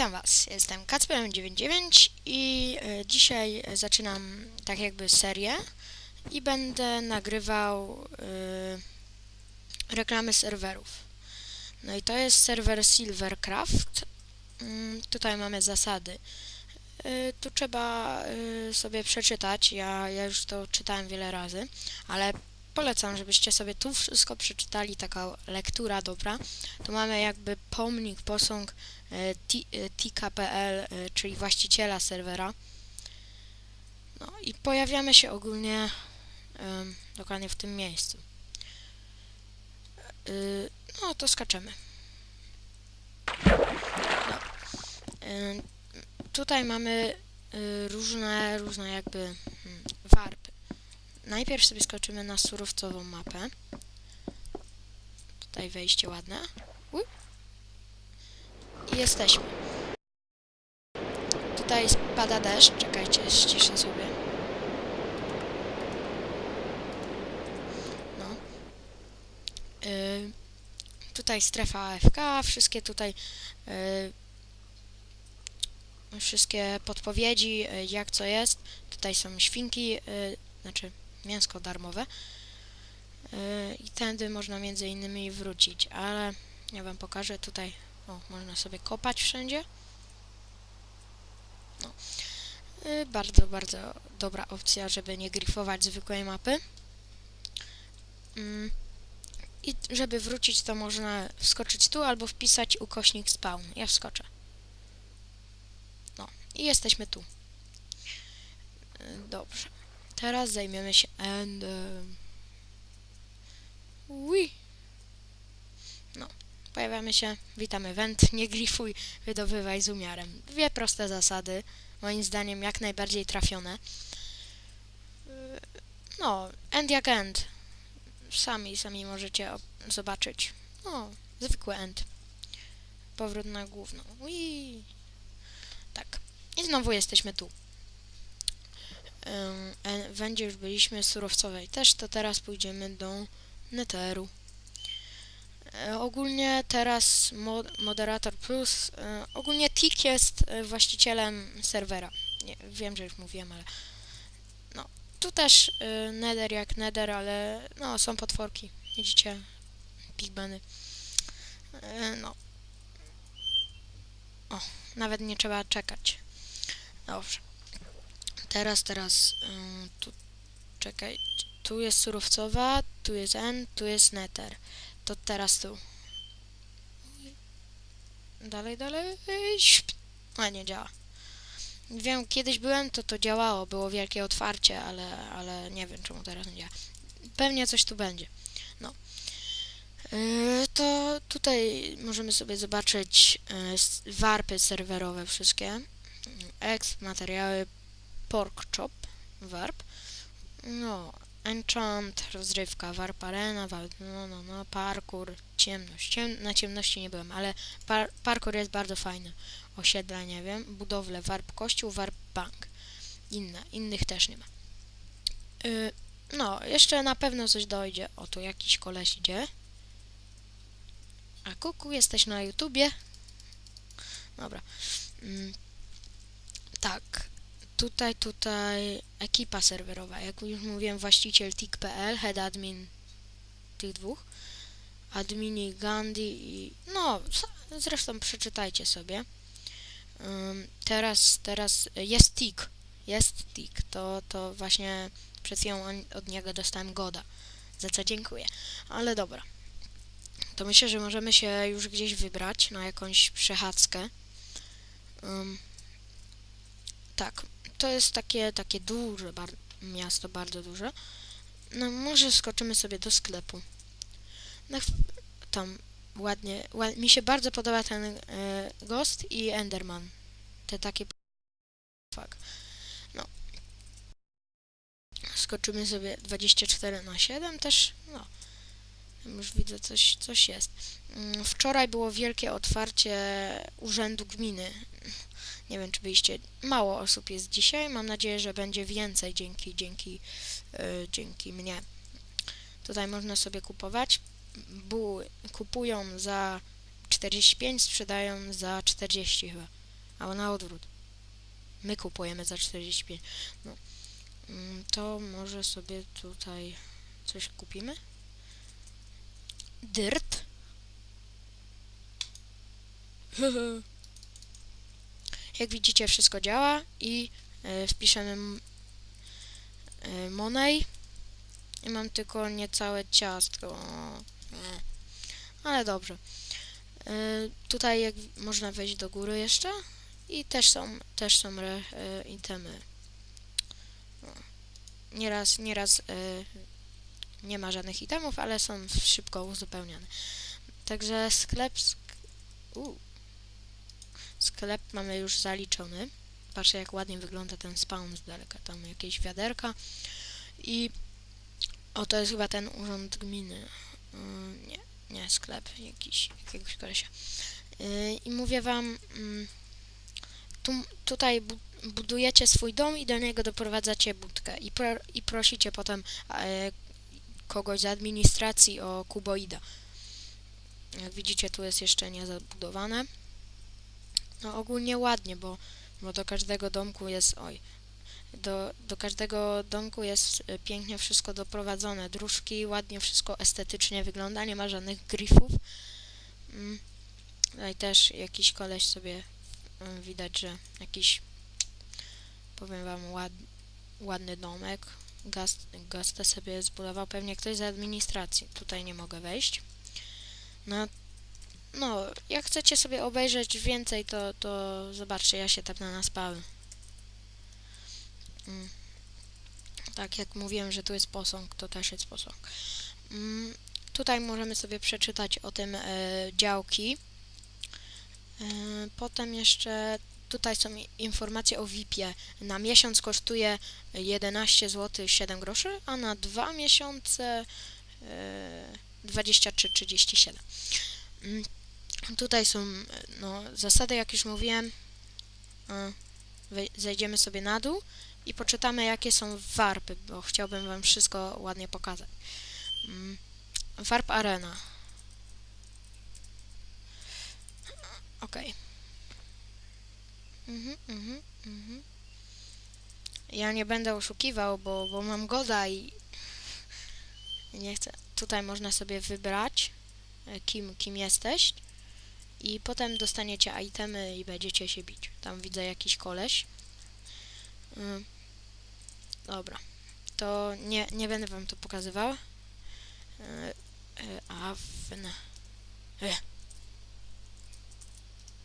Witam Was, jestem Kacperem99 i e, dzisiaj zaczynam tak jakby serię i będę nagrywał e, reklamy serwerów. No i to jest serwer Silvercraft. Mm, tutaj mamy zasady. E, tu trzeba sobie przeczytać, ja, ja już to czytałem wiele razy, ale polecam, żebyście sobie tu wszystko przeczytali, taka lektura dobra. Tu mamy jakby pomnik, posąg e, Ti- e, e, czyli właściciela serwera. No i pojawiamy się ogólnie dokładnie w tym miejscu. No to skaczemy. Ym, Tutaj mamy różne, różne jakby hmm, warpy. Najpierw sobie skoczymy na surowcową mapę. Tutaj wejście ładne. Uj. I jesteśmy. Tutaj spada deszcz. Czekajcie, ściszę sobie. No. Y, tutaj strefa AFK. Wszystkie tutaj y, wszystkie podpowiedzi, y, jak co jest. Tutaj są świnki, y, znaczy mięsko darmowe. Y, I tędy można między innymi wrócić, ale ja wam pokażę tutaj. O, można sobie kopać wszędzie. No. Y, Bardzo, bardzo dobra opcja, żeby nie grifować zwykłej mapy. Mm. I żeby wrócić, to można wskoczyć tu albo wpisać ukośnik spawn. Ja wskoczę. No, i jesteśmy tu. Y, Dobrze. Teraz zajmiemy się endem. Ui. No, pojawiamy się, witamy went, nie grifuj, wydobywaj z umiarem. Dwie proste zasady, moim zdaniem jak najbardziej trafione. Yy, No, end jak end. Sami, sami możecie ob- zobaczyć. No, zwykły end. Powrót na główną. Ui. Tak. I znowu jesteśmy tu. E- Wędzie już byliśmy, surowcowej też, to teraz pójdziemy do Netheru. E, ogólnie teraz mo Moderator Plus, e, ogólnie Tik jest właścicielem serwera. Nie, wiem, że już mówiłem, ale no, tu też Nether jak Nether, ale no, są potworki, widzicie, pigmeny. E, no. O, nawet nie trzeba czekać. Dobrze. Teraz, teraz, tu, czekaj, tu jest surowcowa, tu jest N, tu jest Nether. To teraz tu. Dalej, dalej. A nie działa. Wiem, kiedyś byłem, to to działało, było wielkie otwarcie, ale, ale nie wiem czemu teraz nie działa. Pewnie coś tu będzie. No. Yy, to tutaj możemy sobie zobaczyć yy, warpy serwerowe wszystkie. Exp, materiały, pork chop, warp. No, enchant, rozrywka, warp arena, wa- no, no, no, parkour, ciemność. Ciem na ciemności nie byłem, ale par parkour jest bardzo fajny. Osiedla, nie wiem, budowle, warp kościół, warp bank. Inne, innych też nie ma. Y, no, jeszcze na pewno coś dojdzie. O, tu jakiś koleś idzie. A kuku, jesteś na YouTubie? Dobra. Mm, tak, tutaj, tutaj ekipa serwerowa. Jak już mówiłem, właściciel tik.pl, head admin tych dwóch. Admini Gandhi i... No, zresztą przeczytajcie sobie. Ym, teraz, teraz jest tik. Jest tik. To, to właśnie chwilą on- od niego dostałem goda. Za co dziękuję. Ale dobra. To myślę, że możemy się już gdzieś wybrać na jakąś przechadzkę. Ym, tak, to jest takie, takie duże bar- miasto, bardzo duże. No może skoczymy sobie do sklepu. Tam ładnie, ład- mi się bardzo podoba ten e, Ghost i Enderman. Te takie fuck. No. Skoczymy sobie 24 na 7 też, no. Już widzę, coś, coś jest. Mm, Wczoraj było wielkie otwarcie Urzędu Gminy. Nie wiem, czy byliście. Mało osób jest dzisiaj. Mam nadzieję, że będzie więcej dzięki, dzięki, e, dzięki mnie. Tutaj można sobie kupować. Buły kupują za 45, sprzedają za 40 chyba. albo na odwrót. My kupujemy za 45. No. Mm, To może sobie tutaj coś kupimy? Dyrt. Jak widzicie, wszystko działa i e, wpiszemy e, Monej i mam tylko niecałe ciastko. Nie. Ale dobrze. E, tutaj jak można wejść do góry jeszcze i też są, też są re, e, itemy. Nieraz, nieraz e, nie ma żadnych itemów, ale są szybko uzupełniane. Także sklep. Sk u. Sklep mamy już zaliczony. Patrzę, jak ładnie wygląda ten spawn z daleka. Tam jakieś wiaderka. I. O, to jest chyba ten urząd gminy. Yy, nie, nie, sklep jakiś, jakiegoś kolesia. Yy, I mówię wam. mm, tu, tutaj bu budujecie swój dom i do niego doprowadzacie budkę. I, pro, i prosicie potem e, kogoś z administracji o kuboida. Jak widzicie, tu jest jeszcze nie zabudowane. No ogólnie ładnie, bo, bo do każdego domku jest, oj, do, do każdego domku jest e, pięknie wszystko doprowadzone. Dróżki, ładnie wszystko estetycznie wygląda, nie ma żadnych grifów. Mm. Tutaj też jakiś koleś sobie mm, widać, że jakiś, powiem wam, ład, ładny domek. Gast, Gastę sobie zbudował pewnie ktoś z administracji. Tutaj nie mogę wejść. No, no, jak chcecie sobie obejrzeć więcej, to, to zobaczcie, ja się tepnę na spały. Mm. Tak, jak mówiłem, że tu jest posąg, to też jest posąg. Mm, tutaj możemy sobie przeczytać o tym e, działki. E, potem jeszcze tutaj są informacje o VIP-ie. Na miesiąc kosztuje 11 zł 7 groszy, a na dwa miesiące e, 23,37. Mm, Tutaj są no, zasady, jak już mówiłem. Zejdziemy sobie na dół i poczytamy, jakie są warpy, bo chciałbym Wam wszystko ładnie pokazać. Mm, Warp Arena. Okej. Mhm, mhm, mhm. Ja nie będę oszukiwał, bo, bo mam goda i nie chcę. Tutaj można sobie wybrać, e, kim, kim jesteś i potem dostaniecie itemy i będziecie się bić. Tam widzę jakiś koleś. Mm. Dobra. To nie, nie będę wam to pokazywał. E, e, a w... E.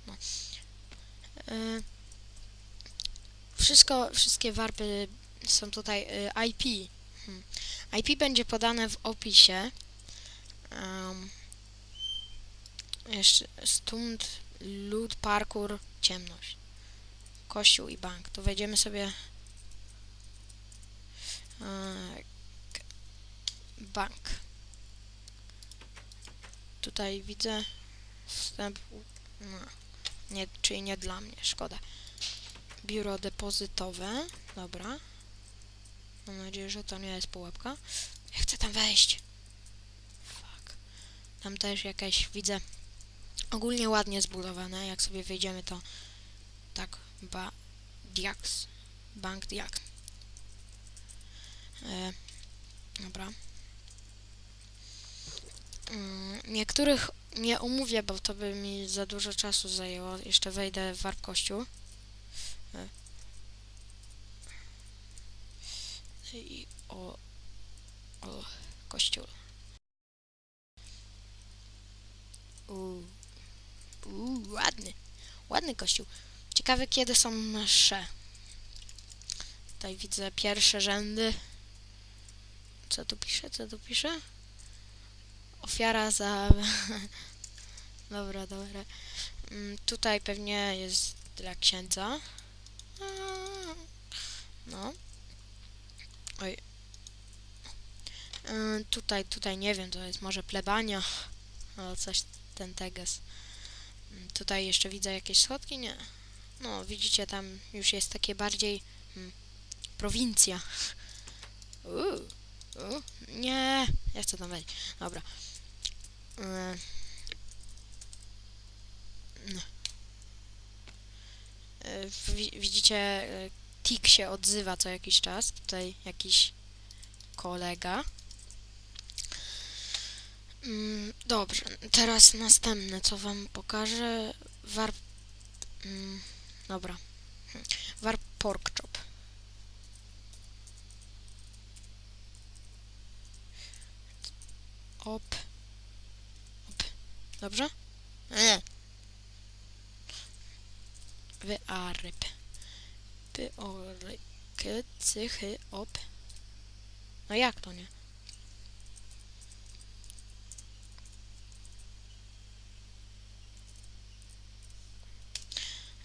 No. Wszystko, wszystkie warpy są tutaj IP. Hmm. IP będzie podane w opisie. Um, jeszcze stąd lud, parkour, ciemność. Kościół i bank. Tu wejdziemy sobie e, bank. Tutaj widzę wstęp. No, nie, czyli nie dla mnie, szkoda. Biuro depozytowe. Dobra. Mam nadzieję, że to nie jest pułapka. Ja chcę tam wejść. Fuck. Tam też jakaś widzę ogólnie ładnie zbudowane. Jak sobie wejdziemy, to tak, ba, Diaks, Bank Diak. E, dobra. Mm, niektórych nie omówię, bo to by mi za dużo czasu zajęło. Jeszcze wejdę w warp kościół. E. I o, o kościół. Uuu. Uuu, ładny. Ładny kościół. Ciekawe kiedy są msze. Tutaj widzę pierwsze rzędy. Co tu pisze? Co tu pisze? Ofiara za... dobra, dobra. Mm, Tutaj pewnie jest dla księdza. No. Oj. Y, Tutaj, tutaj nie wiem, to jest może plebania. O, coś ten teges. Tutaj jeszcze widzę jakieś schodki? Nie. No, widzicie, tam już jest takie bardziej mm, prowincja. Uuu, nie, ja chcę tam wejść. Dobra. Yy. No. wi- widzicie, y, Tik się odzywa co jakiś czas. Tutaj jakiś kolega. Mm, dobrze, teraz następne, co wam pokażę. Warp... Mm, dobra. Warp Pork Chop. Op. Op. Dobrze? Nie. Wy a ryb. Py o ry. K, cy, chy, op. No jak to nie?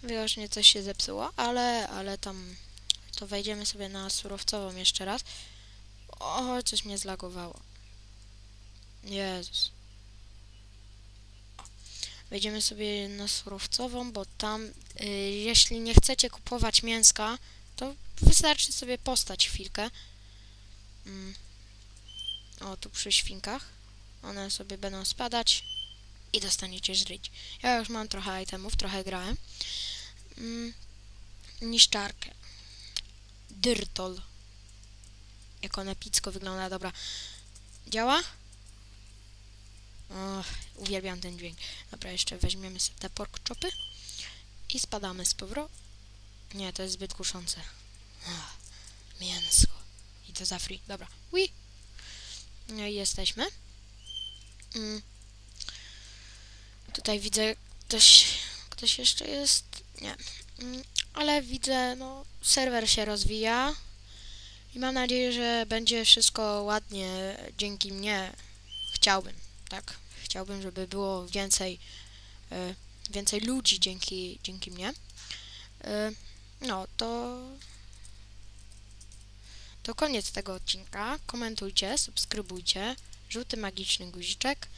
Widocznie coś się zepsuło, ale, ale tam to wejdziemy sobie na surowcową jeszcze raz. O, coś mnie zlagowało. Jezus. Wejdziemy sobie na surowcową, bo tam, y, jeśli nie chcecie kupować mięska, to wystarczy sobie postać chwilkę. Mm. O, tu przy świnkach. One sobie będą spadać i dostaniecie żryć. Ja już mam trochę itemów, trochę grałem. Mm. Niszczarkę. Dyrtol. Jak ona epicko wygląda, dobra. Działa? Och, uwielbiam ten dźwięk. Dobra, jeszcze weźmiemy sobie te pork chopy i spadamy z powrotem. Nie, to jest zbyt kuszące. Mięsko. I to za free. Dobra. Ui. No i jesteśmy. Mm. Tutaj widzę ktoś, ktoś jeszcze jest. Nie. Mm, ale widzę, no, serwer się rozwija i mam nadzieję, że będzie wszystko ładnie dzięki mnie. Chciałbym, tak? Chciałbym, żeby było więcej, e, więcej ludzi dzięki, dzięki mnie. E, no, to to koniec tego odcinka. Komentujcie, subskrybujcie, żółty magiczny guziczek.